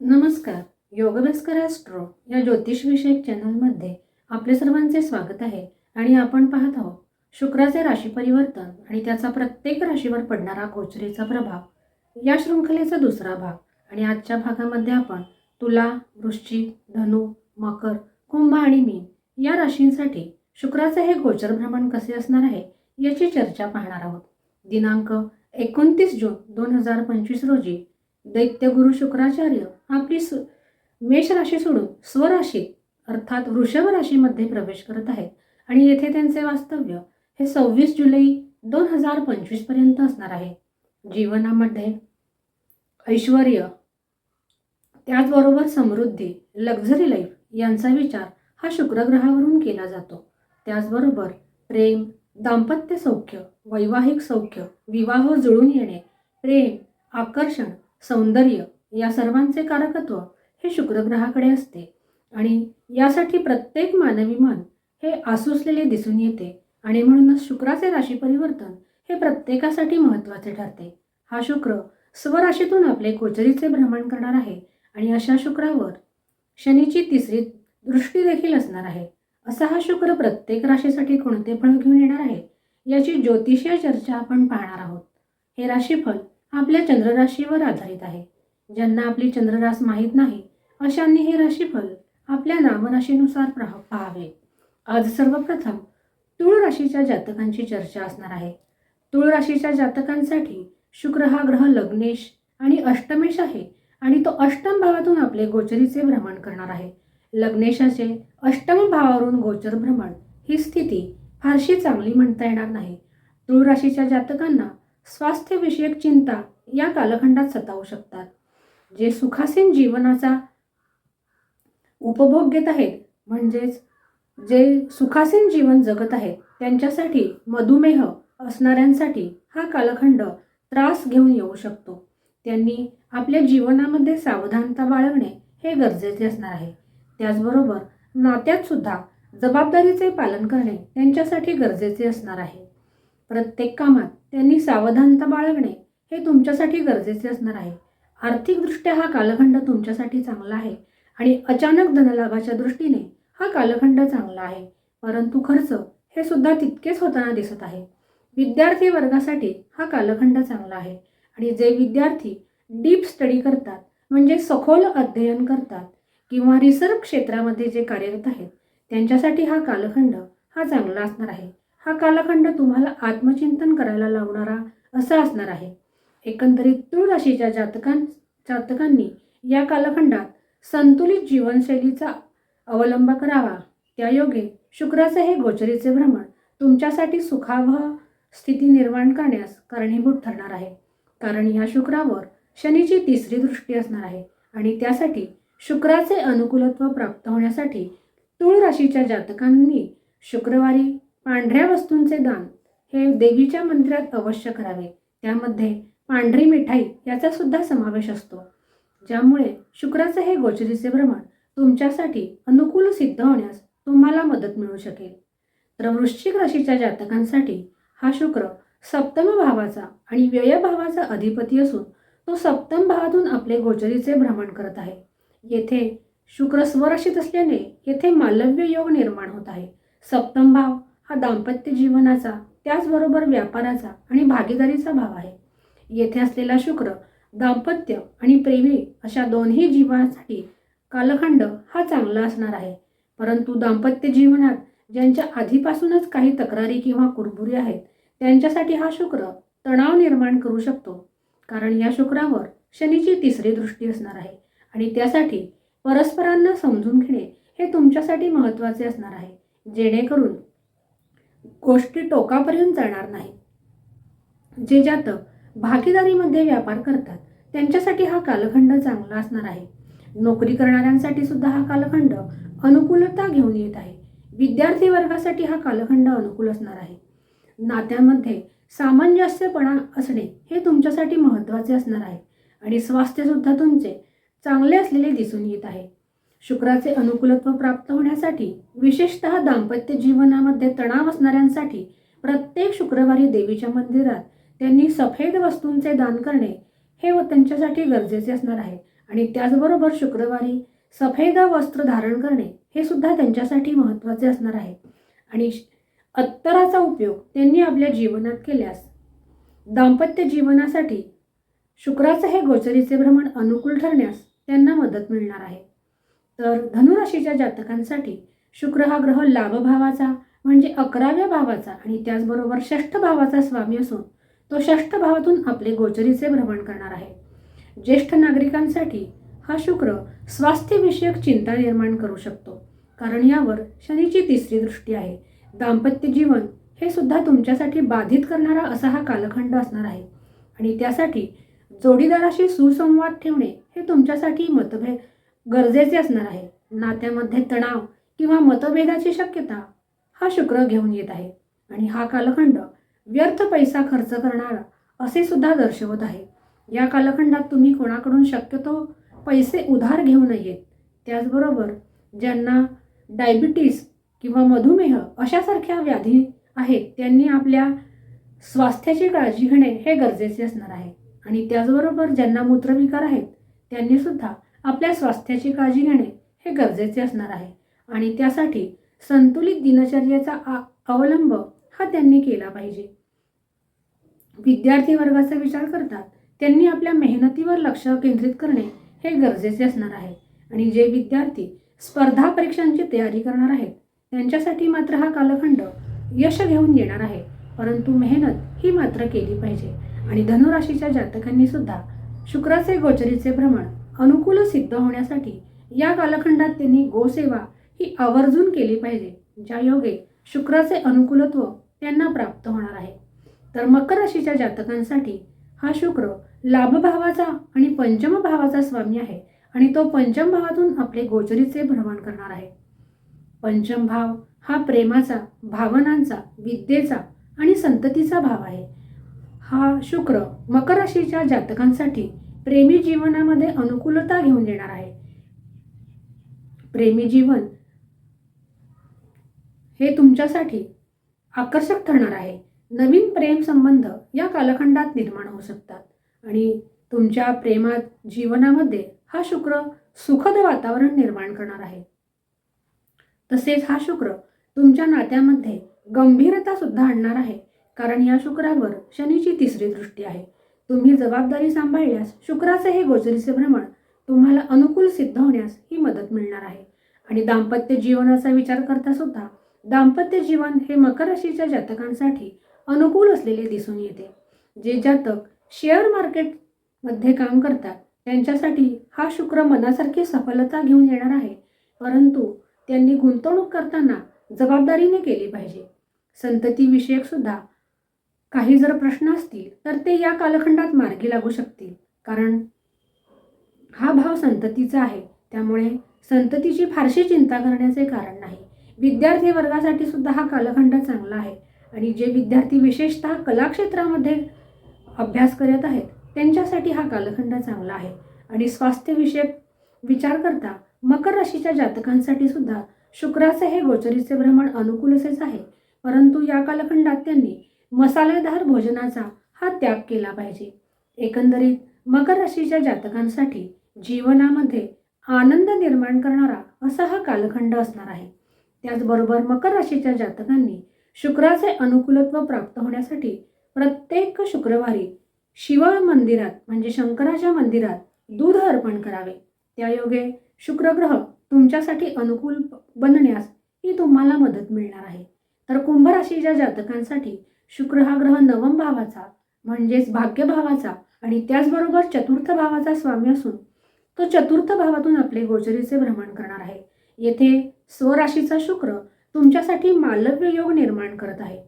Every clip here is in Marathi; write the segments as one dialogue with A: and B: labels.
A: नमस्कार. योगभस्कर ॲस्ट्रो या ज्योतिषविषयक चॅनलमध्ये आपले सर्वांचे स्वागत आहे आणि आपण पाहत आहोत शुक्राचे राशी परिवर्तन आणि त्याचा प्रत्येक राशीवर पडणारा गोचरीचा प्रभाव. या शृंखलेचा दुसरा भाग आणि आजच्या भागामध्ये आपण तुला वृश्चिक धनु मकर कुंभ आणि मीन या राशींसाठी शुक्राचे हे गोचर भ्रमण कसे असणार आहे याची चर्चा पाहणार आहोत. दिनांक एकोणतीस जून दोन हजार पंचवीस रोजी दैत्यगुरु शुक्राचार्य आपली सु मेष राशी सोडून स्वराशी अर्थात वृषभ राशीमध्ये प्रवेश करत आहेत. आणि येथे त्यांचे वास्तव्य हे सव्वीस जुलै दोन हजार पंचवीसपर्यंत असणार आहे. जीवनामध्ये ऐश्वर त्याचबरोबर समृद्धी लक्झरी लाईफ यांचा विचार हा शुक्रग्रहावरून केला जातो. त्याचबरोबर प्रेम दाम्पत्य सौख्य वैवाहिक सौख्य विवाह जुळून येणे प्रेम आकर्षण सौंदर्य या सर्वांचे कारकत्व हे शुक्रग्रहाकडे असते. आणि यासाठी प्रत्येक मानवी मन हे आसुसलेले दिसून येते आणि म्हणूनच शुक्राचे राशी परिवर्तन हे प्रत्येकासाठी महत्त्वाचे ठरते. हा शुक्र स्वराशीतून आपले गोचरीचे भ्रमण करणार आहे आणि अशा शुक्रावर शनीची तिसरी दृष्टी देखील असणार आहे. असा हा शुक्र प्रत्येक राशीसाठी कोणते फळ घेऊन येणार आहे याची ज्योतिषीय चर्चा आपण पाहणार आहोत. हे राशीफल आपल्या चंद्रराशीवर आधारित आहे. ज्यांना आपली चंद्ररास माहीत नाही अशांनी हे राशीफल आपल्या नामराशीनुसार पाह पाहावे. आज सर्वप्रथम तुळ राशीच्या जातकांची चर्चा असणार आहे. तुळ राशीच्या जातकांसाठी शुक्र हा ग्रह लग्नेश आणि अष्टमेश आहे आणि तो अष्टम भावातून आपले गोचरीचे भ्रमण करणार आहे. लग्नेशाचे अष्टम भावावरून गोचर भ्रमण ही स्थिती फारशी चांगली म्हणता येणार नाही. तुळ राशीच्या जातकांना स्वास्थ्यविषयक चिंता या कालखंडात सतावू शकतात. जे सुखासीन जीवनाचा उपभोग घेत आहेत म्हणजेच जे सुखासीन जीवन जगत आहेत त्यांच्यासाठी मधुमेह असणाऱ्यांसाठी हा कालखंड त्रास घेऊन येऊ शकतो. त्यांनी आपल्या जीवनामध्ये सावधानता बाळगणे हे गरजेचे असणार आहे. त्याचबरोबर नात्यात सुद्धा जबाबदारीचे पालन करणे त्यांच्यासाठी गरजेचे असणार आहे. प्रत्येक कामात त्यांनी सावधानता बाळगणे हे तुमच्यासाठी गरजेचे असणार आहे. आर्थिकदृष्ट्या हा कालखंड तुमच्यासाठी चांगला आहे आणि अचानक धनलाभाच्या दृष्टीने हा कालखंड चांगला आहे. परंतु खर्च हे सुद्धा तितकेच होताना दिसत आहे. विद्यार्थी वर्गासाठी हा कालखंड चांगला आहे आणि जे विद्यार्थी डीप स्टडी करतात म्हणजे सखोल अध्ययन करतात किंवा रिसर्च क्षेत्रामध्ये जे कार्यरत आहेत त्यांच्यासाठी हा कालखंड हा चांगला असणार आहे. हा कालखंड तुम्हाला आत्मचिंतन करायला लावणारा असा असणार आहे. एकंदरीत तुळराशीच्या जातकां जातकांनी या कालखंडात संतुलित जीवनशैलीचा अवलंब करावा. त्यायोगे शुक्राचे हे गोचरीचे भ्रमण तुमच्यासाठी सुखावह स्थिती निर्माण करण्यास कारणीभूत ठरणार आहे. कारण या शुक्रावर शनीची तिसरी दृष्टी असणार आहे आणि त्यासाठी शुक्राचे अनुकूलत्व प्राप्त होण्यासाठी तुळ राशीच्या जातकांनी शुक्रवारी पांढऱ्या वस्तूंचे दान हे देवीच्या मंदिरात अवश्य करावे. त्यामध्ये पांढरी मिठाई याचा सुद्धा समावेश असतो. ज्यामुळे शुक्राचे हे गोचरीचे भ्रमण तुमच्यासाठी अनुकूल सिद्ध होण्यास तुम्हाला मदत मिळू शकेल. तर वृश्चिक राशीच्या जातकांसाठी हा शुक्र सप्तम भावाचा आणि व्ययभावाचा अधिपती असून तो सप्तम भावातून आपले गोचरीचे भ्रमण करत आहे. येथे शुक्र स्वराशीत असल्याने येथे मालव्य योग निर्माण होत आहे. सप्तम भाव हा दाम्पत्य जीवनाचा त्याचबरोबर व्यापाराचा आणि भागीदारीचा भाव आहे. येथे असलेला शुक्र दाम्पत्य आणि प्रेमी अशा दोन्ही जीवनासाठी कालखंड हा चांगला असणार आहे. परंतु दाम्पत्य जीवनात ज्यांच्या आधीपासूनच काही तक्रारी किंवा कुरबुरी आहेत त्यांच्यासाठी हा शुक्र तणाव निर्माण करू शकतो. कारण या शुक्रावर शनीची तिसरी दृष्टी असणार आहे आणि त्यासाठी परस्परांना समजून घेणे हे तुमच्यासाठी महत्त्वाचे असणार आहे. जेणेकरून गोष्टी टोकापर्यंत जाणार नाही. जे ज्यात भागीदारीमध्ये व्यापार करतात त्यांच्यासाठी हा कालखंड चांगला असणार आहे. नोकरी करणाऱ्यांसाठी सुद्धा हा कालखंड अनुकूलता घेऊन येत आहे. विद्यार्थी वर्गासाठी हा कालखंड अनुकूल असणार आहे. नात्यामध्ये सामंजस्यपणा असणे हे तुमच्यासाठी महत्त्वाचे असणार आहे. आणि स्वास्थ्यसुद्धा तुमचे चांगले असलेले दिसून येत आहे. शुक्राचे अनुकूलत्व प्राप्त होण्यासाठी विशेषतः दाम्पत्य जीवनामध्ये तणाव असणाऱ्यांसाठी प्रत्येक शुक्रवारी देवीच्या मंदिरात त्यांनी सफेद वस्तूंचे दान करणे हे व त्यांच्यासाठी गरजेचे असणार आहे. आणि त्याचबरोबर शुक्रवारी सफेद वस्त्र धारण करणे हे सुद्धा त्यांच्यासाठी महत्त्वाचे असणार आहे. आणि श- अत्तराचा उपयोग त्यांनी आपल्या जीवनात केल्यास दाम्पत्य जीवनासाठी शुक्राचं हे गोचरीचे भ्रमण अनुकूल ठरण्यास त्यांना मदत मिळणार आहे. तर धनुराशीच्या जातकांसाठी शुक्र हा ग्रह लाभभावाचा म्हणजे अकराव्या भावाचा आणि त्याचबरोबर षष्ठ भावाचा स्वामी असून तो षष्ठ भावातून आपले गोचरीचे भ्रमण करणार आहे. ज्येष्ठ नागरिकांसाठी हा शुक्र स्वास्थ्यविषयक चिंता निर्माण करू शकतो कारण यावर शनीची तिसरी दृष्टी आहे. दाम्पत्य जीवन हे सुद्धा तुमच्यासाठी बाधित करणारा असा हा कालखंड असणार आहे. आणि त्यासाठी जोडीदाराशी सुसंवाद ठेवणे हे तुमच्यासाठी मतभेद गरजेचे असणार आहे. नात्यामध्ये तणाव किंवा मतभेदाची शक्यता हा शुक्र घेऊन येत आहे. आणि हा कालखंड व्यर्थ पैसा खर्च करणारा असे सुद्धा दर्शवत आहे. या कालखंडात तुम्ही कोणाकडून शक्यतो पैसे उधार घेऊ नयेत. त्याचबरोबर ज्यांना डायबिटीस किंवा मधुमेह अशासारख्या व्याधी आहेत त्यांनी आपल्या स्वास्थ्याची काळजी घेणे हे गरजेचे असणार आहे. आणि त्याचबरोबर ज्यांना मूत्रविकार आहेत त्यांनीसुद्धा आपल्या स्वास्थ्याची काळजी घेणे हे गरजेचे असणार आहे. आणि त्यासाठी संतुलित दिनचर्येचा अवलंब हा त्यांनी केला पाहिजे. विद्यार्थी वर्गाचा विचार करतात त्यांनी आपल्या मेहनतीवर लक्ष केंद्रित करणे हे गरजेचे असणार आहे. आणि जे विद्यार्थी स्पर्धा परीक्षांची तयारी करणार आहेत त्यांच्यासाठी मात्र हा कालखंड यश घेऊन येणार आहे. परंतु मेहनत ही मात्र केली पाहिजे. आणि धनुराशीच्या जातकांनी सुद्धा शुक्राचे गोचरीचे भ्रमण अनुकूल सिद्ध होण्यासाठी या कालखंडात त्यांनी गोसेवा ही आवर्जून केली पाहिजे ज्या योगे शुक्राचे अनुकूलत्व त्यांना प्राप्त होणार आहे. तर मकर राशीच्या जातकांसाठी हा शुक्र लाभभावाचा आणि पंचम भावाचा स्वामी आहे आणि तो पंचम भावातून आपले गोचरीचे भ्रमण करणार आहे. पंचम भाव हा प्रेमाचा भावनांचा विद्येचा आणि संततीचा भाव आहे. हा शुक्र मकर राशीच्या जातकांसाठी प्रेमी जीवनामध्ये अनुकूलता घेऊन येणार आहे. प्रेमी जीवन हे तुमच्यासाठी आकर्षक ठरणार आहे. नवीन प्रेम संबंध या कालखंडात निर्माण होऊ शकतात आणि तुमच्या प्रेमात जीवनामध्ये हा शुक्र सुखद वातावरण निर्माण करणार आहे. तसेच हा शुक्र तुमच्या नात्यामध्ये गंभीरता सुद्धा आणणार आहे. कारण या शुक्रावर शनीची तिसरी दृष्टी आहे. तुम्ही जबाबदारी सांभाळल्यास शुक्राचे हे गोचरीचे भ्रमण तुम्हाला अनुकूल सिद्ध होण्यास ही मदत मिळणार आहे. आणि दाम्पत्य जीवनाचा विचार करता सुद्धा दाम्पत्य जीवन हे मकर राशीच्या जातकांसाठी अनुकूल असलेले दिसून येते. जे जातक शेअर मार्केटमध्ये काम करतात त्यांच्यासाठी हा शुक्र मनासारखी सफलता घेऊन येणार आहे. परंतु त्यांनी गुंतवणूक करताना जबाबदारीने केली पाहिजे. संततीविषयक सुद्धा काही जर प्रश्न असतील तर ते या कालखंडात मार्गी लागू शकतील. कारण हा भाव संततीचा आहे. त्यामुळे संततीची फारशी चिंता करण्याचे कारण नाही. विद्यार्थी वर्गासाठी सुद्धा हा कालखंड चांगला आहे. आणि जे विद्यार्थी विशेषतः कलाक्षेत्रामध्ये अभ्यास करत आहेत त्यांच्यासाठी हा कालखंड चांगला आहे. आणि स्वास्थ्यविषयक विचार करता मकर राशीच्या जातकांसाठी सुद्धा शुक्राचे हे गोचरीचे भ्रमण अनुकूलच आहे. परंतु या कालखंडात त्यांनी मसालेदार भोजनाचा हा त्याग केला पाहिजे. एकंदरीत मकर राशीच्या जातकांसाठी जीवनामध्ये आनंद निर्माण करणारा असा हा कालखंड असणार आहे. त्याचबरोबर मकर राशीच्या जातकांनी शुक्राचे अनुकूलत्व प्राप्त होण्यासाठी प्रत्येक शुक्रवारी शिव मंदिरात म्हणजे शंकराच्या मंदिरात दूध अर्पण करावे. त्यायोगे शुक्रग्रह तुमच्यासाठी अनुकूल बनण्यास ही तुम्हाला मदत मिळणार आहे. तर कुंभ राशीच्या जातकांसाठी शुक्र हा ग्रह नवम भावाचा म्हणजेच भाग्यभावाचा आणि त्याचबरोबर चतुर्थ भावाचा स्वामी असून तो चतुर्थ भावातून आपले गोचरीचे भ्रमण करणार आहे. येथे स्वराशीचा शुक्र तुमच्यासाठी मालव्य योग निर्माण करत आहे.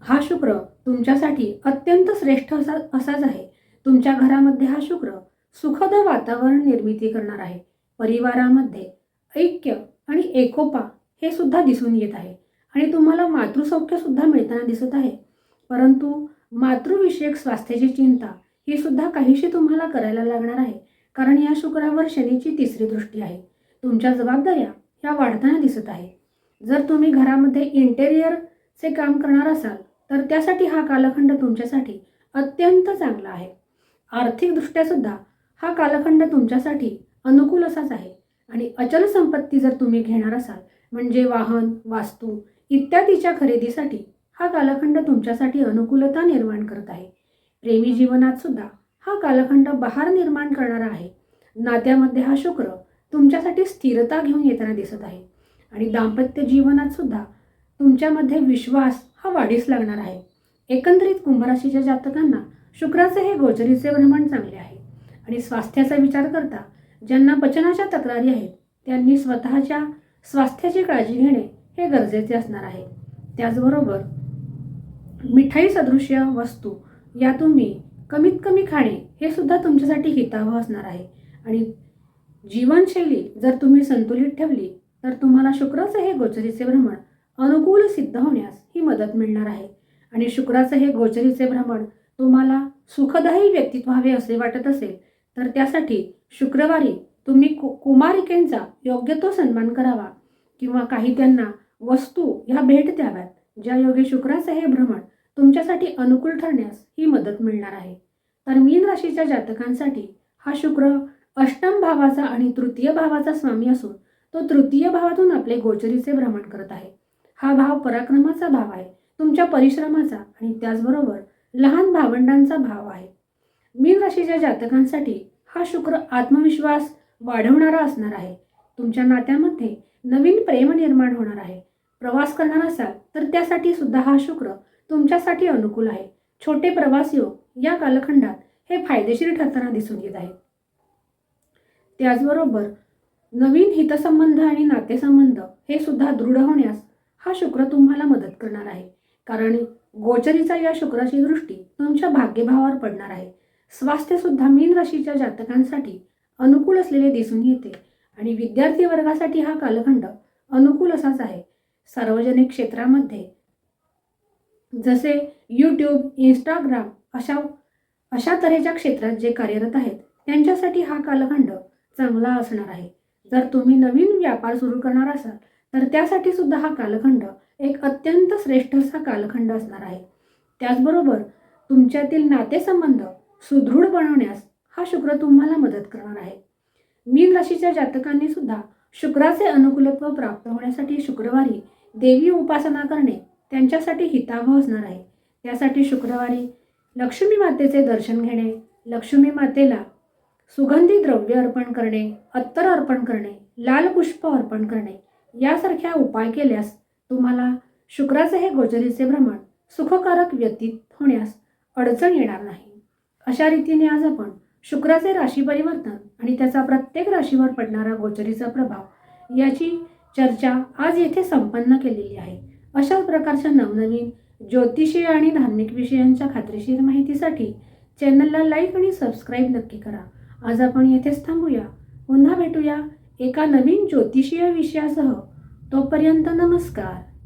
A: हा शुक्र तुमच्यासाठी अत्यंत श्रेष्ठ असा असाच आहे. तुमच्या घरामध्ये हा शुक्र सुखद वातावरण निर्मिती करणार आहे. परिवारामध्ये ऐक्य आणि एकोपा हे सुद्धा दिसून येत आहे. आणि तुम्हाला मातृसौख्य सुद्धा मिळताना दिसत आहे. परंतु मातृविषयक स्वास्थ्याची चिंता ही सुद्धा काहीशी तुम्हाला करायला लागणार आहे. कारण या शुक्रावर शनीची तिसरी दृष्टी आहे. तुमच्या जबाबदाऱ्या ह्या वाढताना दिसत आहे. जर तुम्ही घरामध्ये इंटेरियरचे काम करणार असाल तर त्यासाठी हा कालखंड तुमच्यासाठी अत्यंत चांगला आहे. आर्थिकदृष्ट्यासुद्धा हा कालखंड तुमच्यासाठी अनुकूल असाच आहे. आणि अचल संपत्ती जर तुम्ही घेणार असाल म्हणजे वाहन वास्तू इत्यादीच्या खरेदीसाठी हा कालखंड तुमच्यासाठी अनुकूलता निर्माण करत आहे. प्रेमी जीवनात सुद्धा हा कालखंड बहार निर्माण करणारा आहे. नात्यामध्ये हा शुक्र तुमच्यासाठी स्थिरता घेऊन येताना दिसत आहे. आणि दाम्पत्य जीवनात सुद्धा तुमच्यामध्ये विश्वास हा वाढीस लागणार आहे. एकंदरीत कुंभराशीच्या जातकांना शुक्राचे हे गोचरीचे भ्रमण चांगले आहे. आणि स्वास्थ्याचा विचार करता ज्यांना पचनाच्या तक्रारी आहेत त्यांनी स्वतःच्या स्वास्थ्याची काळजी घेणे हे गरजेचे असणार आहे. त्याचबरोबर मिठाई सदृश्य वस्तू या तुम्ही कमीत कमी खाणे हे सुद्धा तुमच्यासाठी हितावह असणार आहे. आणि जीवनशैली जर तुम्ही संतुलित ठेवली तर तुम्हाला शुक्राचं हे गोचरीचे भ्रमण अनुकूल सिद्ध होण्यास ही मदत मिळणार आहे. आणि शुक्राचं हे गोचरीचे भ्रमण तुम्हाला सुखदायी व्यक्तित्व हवे असे वाटत असेल तर त्यासाठी शुक्रवारी तुम्ही कु कुमारिकेंचा योग्य तो सन्मान करावा किंवा काही त्यांना वस्तू ह्या भेट द्याव्यात. ज्या योगे शुक्राचे हे भ्रमण तुमच्यासाठी अनुकूल ठरण्यास ही मदत मिळणार आहे. तर मीन राशीच्या जातकांसाठी हा शुक्र अष्टम भावाचा आणि तृतीय भावाचा स्वामी असून तो तृतीय भावातून आपले गोचरीचे भ्रमण करत आहे. हा भाव पराक्रमाचा भाव आहे. तुमच्या परिश्रमाचा आणि त्याचबरोबर लहान भावंडांचा भाव आहे. मीन राशीच्या जातकांसाठी हा शुक्र आत्मविश्वास वाढवणारा असणार आहे. तुमच्या नात्यामध्ये नवीन प्रेम निर्माण होणार आहे. प्रवास करणार असाल तर त्यासाठी सुद्धा हा शुक्र तुमच्यासाठी अनुकूल आहे. छोटे प्रवास योग या कालखंडात हे फायदेशीर ठरताना दिसून येत आहे त्याचबरोबर नवीन हितसंबंध आणि नातेसंबंध हे सुद्धा दृढ होण्यास हा शुक्र तुम्हाला मदत करणार आहे. कारण गोचरीचा या शुक्राची दृष्टी तुमच्या भाग्यभावावर पडणार आहे. स्वास्थ्यसुद्धा मीन राशीच्या जातकांसाठी अनुकूल असलेले दिसून येते. आणि विद्यार्थी वर्गासाठी हा कालखंड अनुकूल असाच आहे. सार्वजनिक क्षेत्रामध्ये. जसे यूट्यूब इंस्टाग्राम अशा अशा तऱ्हेच्या क्षेत्रात जे कार्यरत आहेत त्यांच्यासाठी हा कालखंड चांगला असणार आहे. जर तुम्ही नवीन व्यापार सुरू करणार असाल तर त्यासाठी सुद्धा हा कालखंड एक अत्यंत श्रेष्ठ असा कालखंड असणार आहे. त्याचबरोबर तुमच्यातील नातेसंबंध सुदृढ बनवण्यास हा शुक्र तुम्हाला मदत करणार आहे. मीन राशीच्या जातकांनी सुद्धा शुक्राचे अनुकूलत्व प्राप्त होण्यासाठी शुक्रवारी देवी उपासना करणे त्यांच्यासाठी हितावह असणार आहे. त्यासाठी शुक्रवारी लक्ष्मी मातेचे दर्शन घेणे लक्ष्मी मातेला सुगंधी द्रव्य अर्पण करणे अत्तर अर्पण करणे लाल पुष्प अर्पण करणे यासारख्या उपाय केल्यास तुम्हाला शुक्राचे हे गोचरीचे भ्रमण सुखकारक व्यतीत होण्यास अडचण येणार नाही. अशा रीतीने आज आपण शुक्राचे राशी परिवर्तन आणि त्याचा प्रत्येक राशीवर पडणारा गोचरीचा प्रभाव याची चर्चा आज येथे संपन्न केलेली आहे. अशाच प्रकारच्या नवनवीन ज्योतिषीय आणि धार्मिक विषयांच्या खात्रीशीर माहितीसाठी चॅनलला लाईक आणि सबस्क्राईब नक्की करा. आज आपण येथेच थांबूया. पुन्हा भेटूया एका नवीन ज्योतिषीय विषयासह. तोपर्यंत नमस्कार.